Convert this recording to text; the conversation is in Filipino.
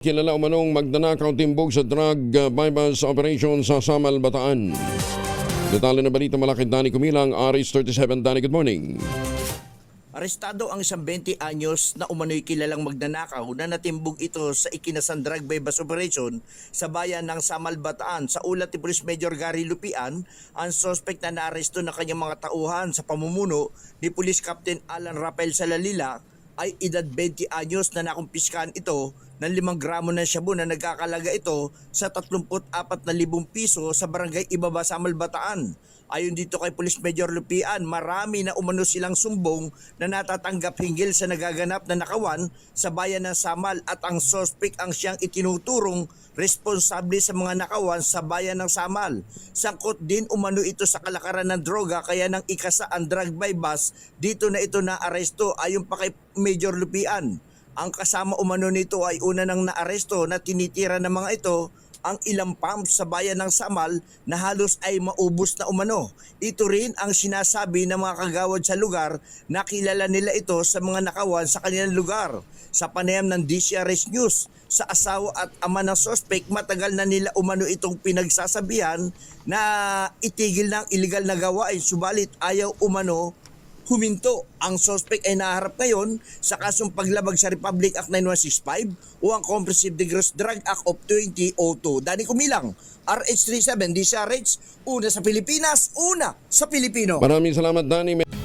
Kilala umanong magdanakaw timbog sa drug uh, bypass operation sa Samal, Bataan. Detalye na balita malakit Dani Kumilang, Aris 37. Dani, good morning. Arestado ang isang 20 anyos na umano'y kilalang magnanakaw na natimbog ito sa ikinasang drug bypass operation sa bayan ng Samal Bataan. Sa ulat ni Police Major Gary Lupian, ang sospek na naaresto ng kanyang mga tauhan sa pamumuno ni Police Captain Alan Rafael Salalila ay edad 20 anyos na nakumpiskan ito ng 5 gramo ng shabu na nagkakalaga ito sa 34,000 piso sa barangay Ibaba Samal Bataan. Ayon dito kay Police Major Lupian, marami na umano silang sumbong na natatanggap hinggil sa nagaganap na nakawan sa bayan ng Samal at ang sospek ang siyang itinuturong responsable sa mga nakawan sa bayan ng Samal. Sangkot din umano ito sa kalakaran ng droga kaya nang ikasa ang drug by bus, dito na ito na aresto ayon pa kay Major Lupian. Ang kasama umano nito ay una nang naaresto na tinitira ng mga ito ang ilang pumps sa bayan ng Samal na halos ay maubos na umano. Ito rin ang sinasabi ng mga kagawad sa lugar na kilala nila ito sa mga nakawan sa kanilang lugar. Sa panayam ng DCRS News, sa asawa at ama ng sospek, matagal na nila umano itong pinagsasabihan na itigil ng illegal na gawain subalit ayaw umano huminto. Ang suspect ay naharap ngayon sa kasong paglabag sa Republic Act 9165 o ang Comprehensive Dangerous Drug Act of 2002. Dani Kumilang, RH37, DCRH, una sa Pilipinas, una sa Pilipino. Maraming salamat, Dani.